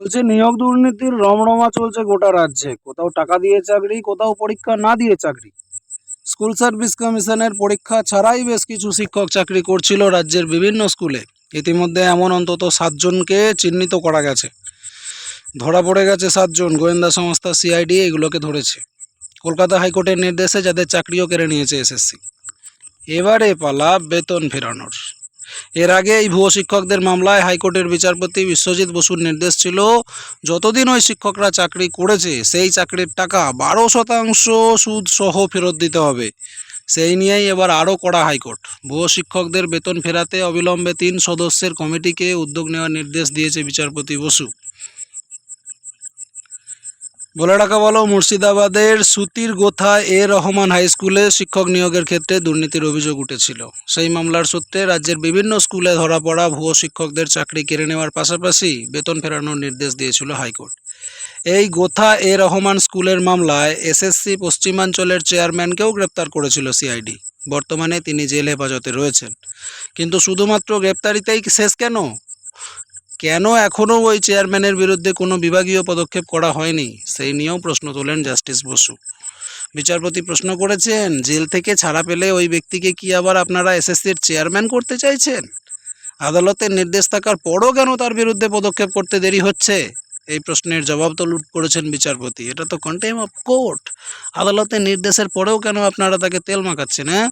বলছে, নিয়োগ দুর্নীতির রমরমা চলছে গোটা রাজ্যে। কোথাও টাকা দিয়ে চাকরি, কোথাও পরীক্ষা না দিয়ে চাকরি। স্কুল সার্ভিস কমিশনের পরীক্ষা ছাড়াই বেশ কিছু শিক্ষক চাকরি করছিল রাজ্যের বিভিন্ন স্কুলে। ইতিমধ্যে এমন অন্তত সাতজনকে চিহ্নিত করা গেছে। ধরা পড়ে গেছে সাতজন। গোয়েন্দা সংস্থা সিআইডি এগুলোকে ধরেছে। কলকাতা হাইকোর্টের নির্দেশে যাদের চাকরিও কেড়ে নিয়েছে এসএসসি। এবারে পালা বেতন ফেরানোর। এর আগে এই ভুয়ো শিক্ষকদের মামলায় হাইকোর্টের বিচারপতি বিশ্বজিৎ বসুর নির্দেশ ছিল, যতদিন ওই শিক্ষকরা চাকরি করেছে, সেই চাকরির টাকা বারো শতাংশ সুদ সহ ফেরত দিতে হবে। সেই নিয়েই এবার আরও কড়া হাইকোর্ট। ভুয়ো শিক্ষকদের বেতন ফেরাতে অবিলম্বে তিন সদস্যের কমিটিকে উদ্যোগ নেওয়ার নির্দেশ দিয়েছে বিচারপতি বসু। বলে রাখা বলো মুর্শিদাবাদের সুতির গোথা এ রহমান হাই স্কুলে শিক্ষক নিয়োগের ক্ষেত্রে দুর্নীতির অভিযোগ উঠেছিল। সেই মামলার সূত্রে রাজ্যের বিভিন্ন স্কুলে ধরা পড়া ভুয়ো শিক্ষকদের চাকরি কেড়ে নেওয়ার পাশাপাশি বেতন ফেরানোর নির্দেশ দিয়েছিল হাইকোর্ট। এই গোথা এ রহমান স্কুলের মামলায় এসএসসি পশ্চিমাঞ্চলের চেয়ারম্যানকেও গ্রেপ্তার করেছিল সিআইডি। বর্তমানে তিনি জেল হেফাজতে রয়েছেন। কিন্তু শুধুমাত্র গ্রেপ্তারিতেই শেষ কেন? কেন এখনও ওই চেয়ারম্যানের বিরুদ্ধে কোনো বিভাগীয় পদক্ষেপ করা হয়নি? সেই নিয়েও প্রশ্ন তোলেন জাস্টিস বসু। বিচারপতি প্রশ্ন করেছেন, জেল থেকে ছাড়া পেলে ওই ব্যক্তিকে কি আবার আপনারা এসএসসির চেয়ারম্যান করতে চাইছেন? আদালতের নির্দেশ থাকার পরও কেন তার বিরুদ্ধে পদক্ষেপ করতে দেরি হচ্ছে? এই প্রশ্নের জবাব তো লুট করেছেন বিচারপতি। এটা তো কন্টেম অফ কোর্ট আদালতের নির্দেশের পরেও কেন আপনারা তাকে তেল মাখাচ্ছেন হ্যাঁ?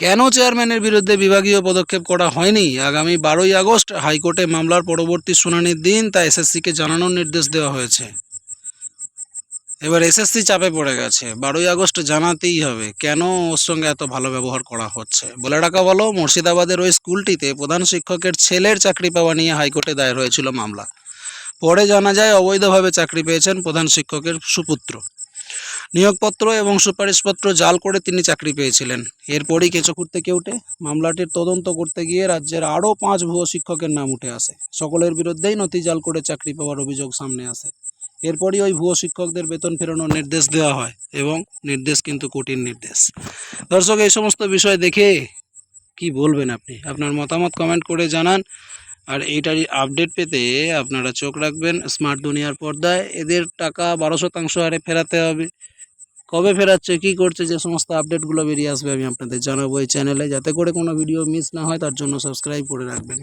কেন চেয়ারম্যানের বিরুদ্ধে বিভাগীয় পদক্ষেপ করা হয়নি? আগামী বারোই আগস্ট হাইকোর্টে মামলার পরবর্তী শুনানির দিন তা এসএসসিকে জানানোর নির্দেশ দেওয়া হয়েছে। এবার এসএসসি চাপে পড়ে গেছে। বারোই আগস্ট জানাতেই হবে কেন ওর সঙ্গে এত ভালো ব্যবহার করা হচ্ছে। বলে রাখা বলো মুর্শিদাবাদের ওই স্কুলটিতে প্রধান শিক্ষকের ছেলের চাকরি পাওয়া নিয়ে হাইকোর্টে দায়ের হয়েছিল মামলা। পরে জানা যায়, অবৈধভাবে চাকরি পেয়েছেন প্রধান শিক্ষকের সুপুত্র। নিয়োগপত্র এবং সুপারিশপত্র জাল করে তিনি চাকরি পেয়েছিলেন। এরপরই কেঁচোখুর্তে উঠে? মামলাটির তদন্ত করতে গিয়ে রাজ্যের আরও পাঁচ ভুয়ো শিক্ষকের নাম উঠে আসে। সকলের বিরুদ্ধেই নথি জাল করে চাকরি পাওয়ার অভিযোগ সামনে আসে। এরপরই ওই ভুয়ো শিক্ষকদের বেতন ফেরানোর নির্দেশ দেওয়া হয় এবং নির্দেশ কিন্তু কঠিন নির্দেশ। দর্শক, এই সমস্ত বিষয় দেখে কি বলবেন আপনি? আপনার মতামত কমেন্ট করে জানান। আর এইটারই আপডেট পেতে আপনারা চোখ রাখবেন। স্মার্ট দুনিয়ার পর্দায়। এদের টাকা বারো শতাংশ হারে ফেরাতে হবে। কবে ফেরাচ্ছে, কী করছে, যে সমস্ত আপডেটগুলো বেরিয়ে আসবে আমি আপনাদের জানাব এই চ্যানেলে যাতে করে কোনো ভিডিও মিস না হয়, তার জন্য সাবস্ক্রাইব করে রাখবেন।